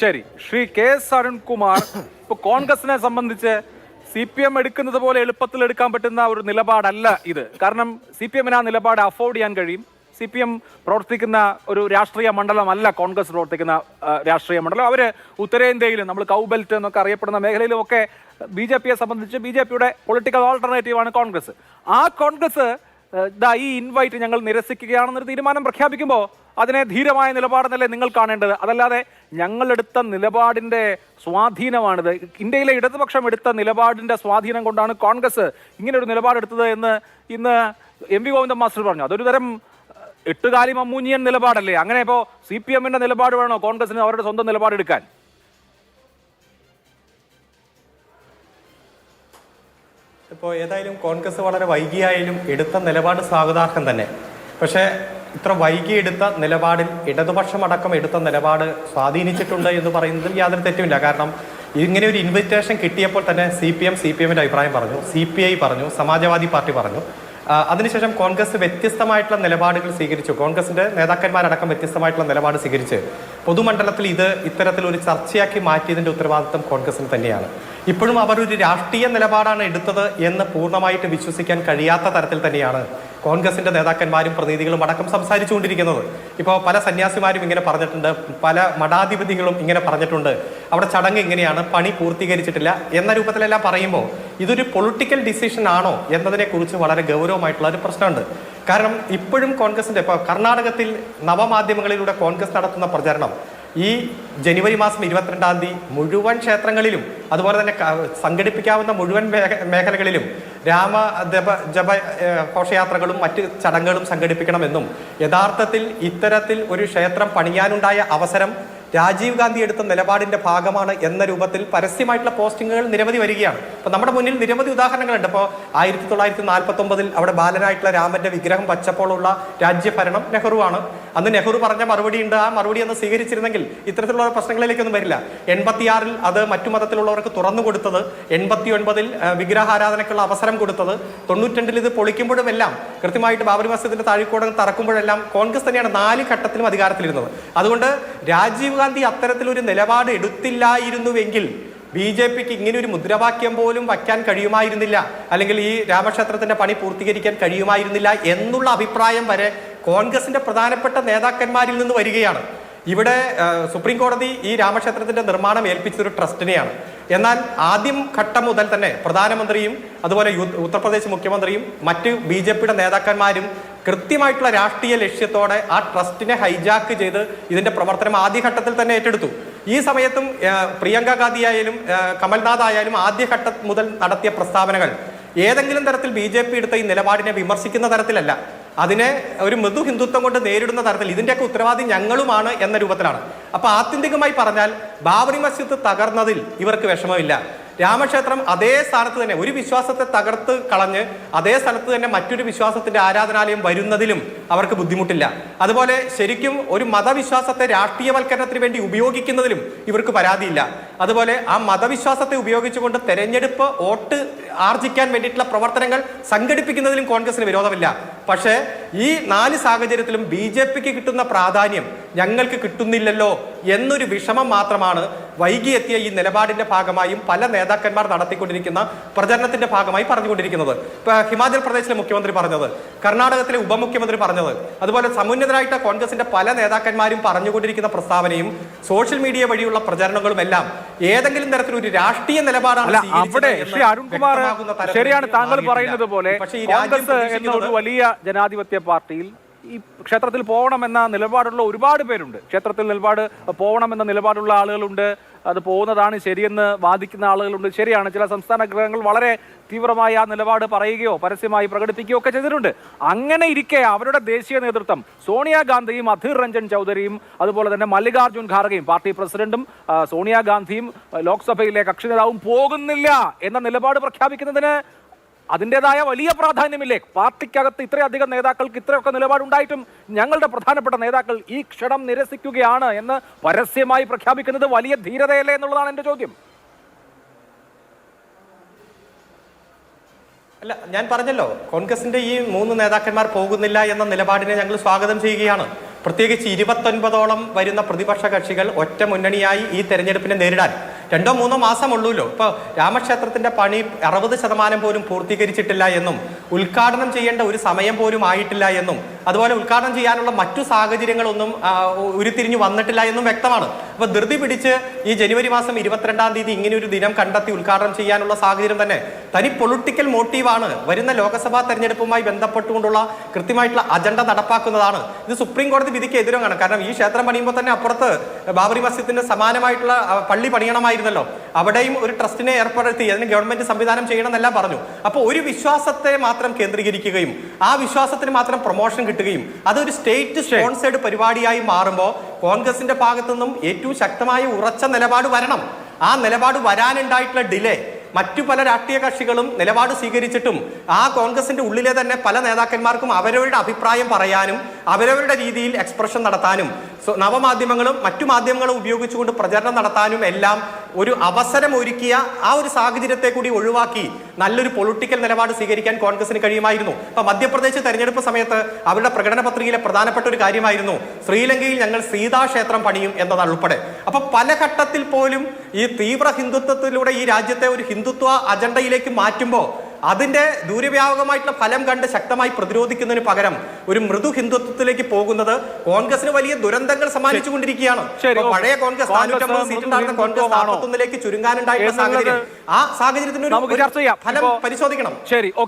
ശരി Shri K S Arunkumar ഇപ്പൊ കോൺഗ്രസിനെ സംബന്ധിച്ച് സി പി എം എടുക്കുന്നത് പോലെ എളുപ്പത്തിൽ എടുക്കാൻ പറ്റുന്ന ഒരു നിലപാടല്ല ഇത്. കാരണം സി പി എമ്മിന് ആ നിലപാട് അഫോർഡ് ചെയ്യാൻ കഴിയും. സി പി എം പ്രവർത്തിക്കുന്ന ഒരു രാഷ്ട്രീയ മണ്ഡലമല്ല കോൺഗ്രസ് പ്രവർത്തിക്കുന്ന രാഷ്ട്രീയ മണ്ഡലം. അവർ ഉത്തരേന്ത്യയിലും നമ്മൾ കൗബെൽറ്റ് എന്നൊക്കെ അറിയപ്പെടുന്ന മേഖലയിലും ഒക്കെ ബി ജെ പിയെ സംബന്ധിച്ച് ബി ജെ പിയുടെ പൊളിറ്റിക്കൽ ഓൾട്ടർനേറ്റീവ് ആണ് കോൺഗ്രസ്. ആ കോൺഗ്രസ് ദാ ഈ ഇൻവൈറ്റ് ഞങ്ങൾ നിരസിക്കുകയാണെന്നൊരു തീരുമാനം പ്രഖ്യാപിക്കുമ്പോൾ അതിനെ ധീരമായ നിലപാടെന്നല്ലേ നിങ്ങൾ കാണേണ്ടത്? അതല്ലാതെ ഞങ്ങളെടുത്ത നിലപാടിന്റെ സ്വാധീനമാണിത്. ഇന്ത്യയിലെ ഇടതുപക്ഷം എടുത്ത നിലപാടിന്റെ സ്വാധീനം കൊണ്ടാണ് കോൺഗ്രസ് ഇങ്ങനെ ഒരു നിലപാടെടുത്തത് എന്ന് ഇന്ന് എം വി ഗോവിന്ദൻ മാസ്റ്റർ പറഞ്ഞു. അതൊരു തരം എട്ടുകാലി മമ്മൂഞ്ഞിയൻ നിലപാടല്ലേ? അങ്ങനെ ഇപ്പോൾ സി പി എമ്മിന്റെ നിലപാട് വേണോ കോൺഗ്രസിന് അവരുടെ സ്വന്തം നിലപാടെടുക്കാൻ? ഇപ്പോൾ ഏതായാലും കോൺഗ്രസ് വളരെ വൈകിയായാലും എടുത്ത നിലപാട് സ്വാഗതാർഹം തന്നെ. പക്ഷേ ഇത്ര വൈകി എടുത്ത നിലപാടിൽ ഇടതുപക്ഷം അടക്കം എടുത്ത നിലപാട് സ്വാധീനിച്ചിട്ടുണ്ട് എന്ന് പറയുന്നതിൽ യാതൊരു തെറ്റുമില്ല. കാരണം ഇങ്ങനെ ഒരു ഇൻവിറ്റേഷൻ കിട്ടിയപ്പോൾ തന്നെ സി പി എം സി പി എമ്മിന്റെ അഭിപ്രായം പറഞ്ഞു സി പി ഐ പറഞ്ഞു സമാജ്വാദി പാർട്ടി പറഞ്ഞു. അതിനുശേഷം കോൺഗ്രസ് വ്യത്യസ്തമായിട്ടുള്ള നിലപാടുകൾ സ്വീകരിച്ചു. കോൺഗ്രസിന്റെ നേതാക്കന്മാരടക്കം വ്യത്യസ്തമായിട്ടുള്ള നിലപാട് സ്വീകരിച്ച് പൊതുമണ്ഡലത്തിൽ ഇത് ഇത്തരത്തിൽ ഒരു ചർച്ചയാക്കി മാറ്റിയതിന്റെ ഉത്തരവാദിത്വം കോൺഗ്രസിന് തന്നെയാണ്. ഇപ്പോഴും അവർ ഒരു രാഷ്ട്രീയ നിലപാടാണ് എടുത്തത് എന്ന് പൂർണമായിട്ട് വിശ്വസിക്കാൻ കഴിയാത്ത തരത്തിൽ തന്നെയാണ് കോൺഗ്രസിന്റെ നേതാക്കന്മാരും പ്രതിനിധികളും അടക്കം സംസാരിച്ചുകൊണ്ടിരിക്കുന്നത്. ഇപ്പോൾ പല സന്യാസിമാരും ഇങ്ങനെ പറഞ്ഞിട്ടുണ്ട് പല മഠാധിപതികളും ഇങ്ങനെ പറഞ്ഞിട്ടുണ്ട്. അവിടെ ചടങ്ങ് ഇങ്ങനെയാണ് പണി പൂർത്തീകരിച്ചിട്ടില്ല എന്ന രൂപത്തിലെല്ലാം പറയുമ്പോൾ ഇതൊരു പൊളിറ്റിക്കൽ ഡിസിഷൻ ആണോ എന്നതിനെക്കുറിച്ച് വളരെ ഗൗരവമായിട്ടുള്ള ഒരു പ്രശ്നമുണ്ട്. കാരണം ഇപ്പോഴും കോൺഗ്രസിന്റെ ഇപ്പോൾ കർണാടകത്തിൽ നവമാധ്യമങ്ങളിലൂടെ കോൺഗ്രസ് നടത്തുന്ന പ്രചരണം ഈ ജനുവരി മാസം ഇരുപത്തിരണ്ടാം തീയതി മുഴുവൻ ക്ഷേത്രങ്ങളിലും അതുപോലെ തന്നെ സംഘടിപ്പിക്കാവുന്ന മുഴുവൻ മേഖലകളിലും രാമ ജപ ജപ ഘോഷയാത്രകളും മറ്റ് ചടങ്ങുകളും സംഘടിപ്പിക്കണമെന്നും യഥാർത്ഥത്തിൽ ഇത്തരത്തിൽ ഒരു ക്ഷേത്രം പണിയാനുണ്ടായ അവസരം രാജീവ് ഗാന്ധി എടുത്ത നിലപാടിന്റെ ഭാഗമാണ് എന്ന രൂപത്തിൽ പരസ്യമായിട്ടുള്ള പോസ്റ്റിങ്ങുകൾ നിരവധി വരികയാണ്. അപ്പൊ നമ്മുടെ മുന്നിൽ നിരവധി ഉദാഹരണങ്ങളുണ്ട്. ഇപ്പോൾ ആയിരത്തി തൊള്ളായിരത്തി നാൽപ്പത്തി ഒമ്പതിൽ അവിടെ ബാലനായിട്ടുള്ള രാമന്റെ വിഗ്രഹം വച്ചപ്പോഴുള്ള രാജ്യഭരണം നെഹ്റുവാണ്. അന്ന് നെഹ്റു പറഞ്ഞ മറുപടി ഉണ്ട്. ആ മറുപടി അന്ന് സ്വീകരിച്ചിരുന്നെങ്കിൽ ഇത്തരത്തിലുള്ള പ്രശ്നങ്ങളിലേക്കൊന്നും വരില്ല. എൺപത്തിയാറിൽ അത് മറ്റു മതത്തിലുള്ളവർക്ക് തുറന്നു കൊടുത്തത് എൺപത്തി ഒൻപതിൽ വിഗ്രഹാരാധനയ്ക്കുള്ള അവസരം കൊടുത്തത് തൊണ്ണൂറ്റിരണ്ടിൽ ഇത് പൊളിക്കുമ്പോഴും എല്ലാം കൃത്യമായിട്ട് ബാബറി മസ്ജിദിന്റെ താഴിക്കോടം തറക്കുമ്പോഴെല്ലാം കോൺഗ്രസ് തന്നെയാണ് നാല് ഘട്ടത്തിലും അധികാരത്തിലിരുന്നത്. അതുകൊണ്ട് രാജീവ് ഗാന്ധി അത്തരത്തിലൊരു നിലപാട് എടുത്തില്ലായിരുന്നുവെങ്കിൽ ബി ജെ പിക്ക് ഇങ്ങനെ ഒരു മുദ്രാവാക്യം പോലും വയ്ക്കാൻ കഴിയുമായിരുന്നില്ല. അല്ലെങ്കിൽ ഈ രാമക്ഷേത്രത്തിന്റെ പണി പൂർത്തീകരിക്കാൻ കഴിയുമായിരുന്നില്ല എന്നുള്ള അഭിപ്രായം വരെ കോൺഗ്രസിന്റെ പ്രധാനപ്പെട്ട നേതാക്കന്മാരിൽ നിന്ന് വരികയാണ്. ഇവിടെ സുപ്രീം കോടതി ഈ രാമക്ഷേത്രത്തിന്റെ നിർമ്മാണം ഏൽപ്പിച്ചൊരു ട്രസ്റ്റിനെയാണ്. എന്നാൽ ആദ്യം ഘട്ടം മുതൽ തന്നെ പ്രധാനമന്ത്രിയും അതുപോലെ ഉത്തർപ്രദേശ് മുഖ്യമന്ത്രിയും മറ്റ് ബി ജെ പിയുടെ നേതാക്കന്മാരും കൃത്യമായിട്ടുള്ള രാഷ്ട്രീയ ലക്ഷ്യത്തോടെ ആ ട്രസ്റ്റിനെ ഹൈജാക്ക് ചെയ്ത് ഇതിന്റെ പ്രവർത്തനം ആദ്യഘട്ടത്തിൽ തന്നെ ഏറ്റെടുത്തു. ഈ സമയത്തും പ്രിയങ്ക ഗാന്ധി ആയാലും കമൽനാഥ് ആയാലും ആദ്യഘട്ടം മുതൽ നടത്തിയ പ്രസ്താവനകൾ ഏതെങ്കിലും തരത്തിൽ ബി ജെ പി എടുത്ത ഈ നിലപാടിനെ വിമർശിക്കുന്ന തരത്തിലല്ല. അതിനെ ഒരു മൃദു ഹിന്ദുത്വം കൊണ്ട് നേരിടുന്ന തരത്തിൽ ഇതിന്റെയൊക്കെ ഉത്തരവാദി ഞങ്ങളുമാണ് എന്ന രൂപത്തിലാണ്. അപ്പോൾ ആത്യന്തികമായി പറഞ്ഞാൽ ബാബറി മസ്ജിദ് തകർന്നതിൽ ഇവർക്ക് വിഷമമില്ല. രാമക്ഷേത്രം അതേ സ്ഥാനത്ത് തന്നെ ഒരു വിശ്വാസത്തെ തകർത്ത് കളഞ്ഞ് അതേ സ്ഥലത്ത് തന്നെ മറ്റൊരു വിശ്വാസത്തിന്റെ ആരാധനാലയം വരുന്നതിലും അവർക്ക് ബുദ്ധിമുട്ടില്ല. അതുപോലെ ശരിക്കും ഒരു മതവിശ്വാസത്തെ രാഷ്ട്രീയവൽക്കരണത്തിന് വേണ്ടി ഉപയോഗിക്കുന്നതിലും ഇവർക്ക് പരാതിയില്ല. അതുപോലെ ആ മതവിശ്വാസത്തെ ഉപയോഗിച്ചുകൊണ്ട് തെരഞ്ഞെടുപ്പ് വോട്ട് ആർജിക്കാൻ വേണ്ടിയിട്ടുള്ള പ്രവർത്തനങ്ങൾ സംഘടിപ്പിക്കുന്നതിലും കോൺഗ്രസിന് വിരോധമില്ല. പക്ഷേ ഈ നാല് സാഹചര്യത്തിലും ബി ജെ പിക്ക് കിട്ടുന്ന പ്രാധാന്യം ഞങ്ങൾക്ക് കിട്ടുന്നില്ലല്ലോ എന്നൊരു വിഷമം മാത്രമാണ് വൈകിയെത്തിയ ഈ നിലപാടിന്റെ ഭാഗമായും പല നേതാക്കന്മാർ നടത്തിക്കൊണ്ടിരിക്കുന്ന പ്രചരണത്തിന്റെ ഭാഗമായി പറഞ്ഞുകൊണ്ടിരിക്കുന്നത്. ഹിമാചൽ പ്രദേശിലെ മുഖ്യമന്ത്രി പറഞ്ഞത് കർണാടകത്തിലെ ഉപമുഖ്യമന്ത്രി പറഞ്ഞത് അതുപോലെ സമുന്നതരായിട്ട് കോൺഗ്രസിന്റെ പല നേതാക്കന്മാരും പറഞ്ഞുകൊണ്ടിരിക്കുന്ന പ്രസ്താവനയും സോഷ്യൽ മീഡിയ വഴിയുള്ള പ്രചരണങ്ങളും എല്ലാം ഏതെങ്കിലും തരത്തിലൊരു രാഷ്ട്രീയ നിലപാടാണ് അവിടെ ശ്രീ അരുൺകുമാർ ശരിയാണ് താങ്കൾ പറയുന്നത് പോലെ കോൺഗ്രസ് എന്ന ഒരു വലിയ ജനാധിപത്യ പാർട്ടിയിൽ ഈ ക്ഷേത്രത്തിൽ പോകണമെന്ന നിലപാടുള്ള ഒരുപാട് പേരുണ്ട്. ക്ഷേത്രത്തിൽ നിലപാട് പോകണമെന്ന നിലപാടുള്ള ആളുകളുണ്ട്. അത് പോകുന്നതാണ് ശരിയെന്ന് വാദിക്കുന്ന ആളുകളുണ്ട്. ശരിയാണ്. ചില സംസ്ഥാന ഗ്രഹങ്ങൾ വളരെ തീവ്രമായ ആ നിലപാട് പറയുകയോ പരസ്യമായി പ്രകടിപ്പിക്കുകയോ ഒക്കെ ചെയ്തിട്ടുണ്ട്. അങ്ങനെ ഇരിക്കെ അവരുടെ ദേശീയ നേതൃത്വം സോണിയാഗാന്ധിയും അധീർ രഞ്ജൻ ചൗധരിയും അതുപോലെ തന്നെ മല്ലികാർജുൻ ഖാർഗെയും പാർട്ടി പ്രസിഡന്റും സോണിയാഗാന്ധിയും ലോക്സഭയിലെ കക്ഷി നേതാവും പോകുന്നില്ല എന്ന നിലപാട് പ്രഖ്യാപിക്കുന്നതിന് അതിന്റെതായ വലിയ പ്രാധാന്യമില്ലേ? പാർട്ടിക്കകത്ത് ഇത്രയധികം നേതാക്കൾക്ക് ഇത്രയൊക്കെ നിലപാടുണ്ടായിട്ടും ഞങ്ങളുടെ പ്രധാനപ്പെട്ട നേതാക്കൾ ഈ ക്ഷണം നിരസിക്കുകയാണ് എന്ന് പരസ്യമായി പ്രഖ്യാപിക്കുന്നത് വലിയ ധീരതയല്ലേ എന്നുള്ളതാണ് എന്റെ ചോദ്യം. അല്ല ഞാൻ പറഞ്ഞല്ലോ കോൺഗ്രസിന്റെ ഈ മൂന്ന് നേതാക്കന്മാർ പോകുന്നില്ല എന്ന നിലപാടിനെ ഞങ്ങൾ സ്വാഗതം ചെയ്യുകയാണ്. പ്രത്യേകിച്ച് ഇരുപത്തൊൻപതോളം വരുന്ന പ്രതിപക്ഷ കക്ഷികൾ ഒറ്റ മുന്നണിയായി ഈ തെരഞ്ഞെടുപ്പിനെ നേരിടാൻ. രണ്ടോ മൂന്നോ മാസമുള്ളൂല്ലോ. ഇപ്പൊ രാമക്ഷേത്രത്തിന്റെ പണി അറുപത് ശതമാനം പോലും പൂർത്തീകരിച്ചിട്ടില്ല എന്നും ഉദ്ഘാടനം ചെയ്യേണ്ട ഒരു സമയം പോലും ആയിട്ടില്ല എന്നും അതുപോലെ ഉദ്ഘാടനം ചെയ്യാനുള്ള മറ്റു സാഹചര്യങ്ങളൊന്നും ഉരുത്തിരിഞ്ഞു വന്നിട്ടില്ല എന്നും വ്യക്തമാണ്. അപ്പൊ ധൃതി പിടിച്ച് ഈ ജനുവരി മാസം ഇരുപത്തിരണ്ടാം തീയതി ഇങ്ങനെ ഒരു ദിനം കണ്ടെത്തി ഉദ്ഘാടനം ചെയ്യാനുള്ള സാഹചര്യം തന്നെ. തനി പൊളിറ്റിക്കൽ മോട്ടീവാണ് വരുന്ന ലോക്സഭാ തെരഞ്ഞെടുപ്പുമായി ബന്ധപ്പെട്ടുകൊണ്ടുള്ള കൃത്യമായിട്ടുള്ള അജണ്ട നടപ്പാക്കുന്നതാണ്. ഇത് സുപ്രീം കോടതി വിധിക്ക് എതിരാണ് കാരണം ഈ ക്ഷേത്രം പണിയുമ്പോൾ തന്നെ അപ്പുറത്ത് ബാബറി മസ്ജിദിന്റെ സമാനമായിട്ടുള്ള പള്ളി പണിയണമായിരുന്നല്ലോ. അവിടെയും ഒരു ട്രസ്റ്റിനെ ഏർപ്പെടുത്തി അതിന് ഗവൺമെന്റ് സംവിധാനം ചെയ്യണമെന്നെല്ലാം പറഞ്ഞു. അപ്പോൾ ഒരു വിശ്വാസത്തെ മാത്രം കേന്ദ്രീകരിക്കുകയും ആ വിശ്വാസത്തിന് മാത്രം പ്രൊമോഷൻ കിട്ടുകയും അതൊരു സ്റ്റേറ്റ് സ്പോൺസേഡ് പരിപാടിയായി മാറുമ്പോൾ കോൺഗ്രസിന്റെ ഭാഗത്തു നിന്നും ഏറ്റവും ശക്തമായ ഉറച്ച നിലപാട് വരണം. ആ നിലപാട് വരാനുണ്ടായിട്ടുള്ള ഡിലേ മറ്റു പല രാഷ്ട്രീയ കക്ഷികളും നിലപാട് സ്വീകരിച്ചിട്ടും ആ കോൺഗ്രസിന്റെ ഉള്ളിലെ തന്നെ പല നേതാക്കന്മാർക്കും അവരവരുടെ അഭിപ്രായം പറയാനും അവരവരുടെ രീതിയിൽ എക്സ്പ്രഷൻ നടത്താനും നവമാധ്യമങ്ങളും മറ്റു മാധ്യമങ്ങളും ഉപയോഗിച്ചുകൊണ്ട് പ്രചരണം നടത്താനും എല്ലാം ഒരു അവസരം ഒരുക്കിയ ആ ഒരു സാഹചര്യത്തെ കൂടി ഒഴിവാക്കി നല്ലൊരു പൊളിറ്റിക്കൽ നിലപാട് സ്വീകരിക്കാൻ കോൺഗ്രസിന് കഴിയുമായിരുന്നു. അപ്പൊ മധ്യപ്രദേശ് തെരഞ്ഞെടുപ്പ് സമയത്ത് അവരുടെ പ്രകടന പത്രികയിലെ പ്രധാനപ്പെട്ട ഒരു കാര്യമായിരുന്നു ശ്രീലങ്കയിൽ ഞങ്ങൾ സീതാക്ഷേത്രം പണിയും എന്നതാണ് ഉൾപ്പെടെ. അപ്പൊ പല ഘട്ടത്തിൽ പോലും ഈ തീവ്ര ഹിന്ദുത്വത്തിലൂടെ ഈ രാജ്യത്തെ ഒരു ഹിന്ദുത്വ അജണ്ടയിലേക്ക് മാറ്റുമ്പോൾ അതിന്റെ ദൂരവ്യാപകമായിട്ടുള്ള ഫലം കണ്ട് ശക്തമായി പ്രതിരോധിക്കുന്നതിന് പകരം ഒരു മൃദു ഹിന്ദുത്വത്തിലേക്ക് പോകുന്നത് കോൺഗ്രസിന് വലിയ ദുരന്തങ്ങൾ സമ്മാനിച്ചുകൊണ്ടിരിക്കുകയാണ്. കൊണ്ടിരിക്കുകയാണ് പഴയ കോൺഗ്രസ് കോൺഗ്രസ് നാനൂറ്റമ്പത് സീറ്റ് കോൺഗ്രസ്? നാൽപ്പത്തൊന്നിലേക്ക് ചുരുങ്ങാനുണ്ടായിട്ടുള്ള സാഹചര്യം. ആ സാഹചര്യത്തിന് ഒരു- ഫലം പരിശോധിക്കണം. ശരി ഓക്കെ.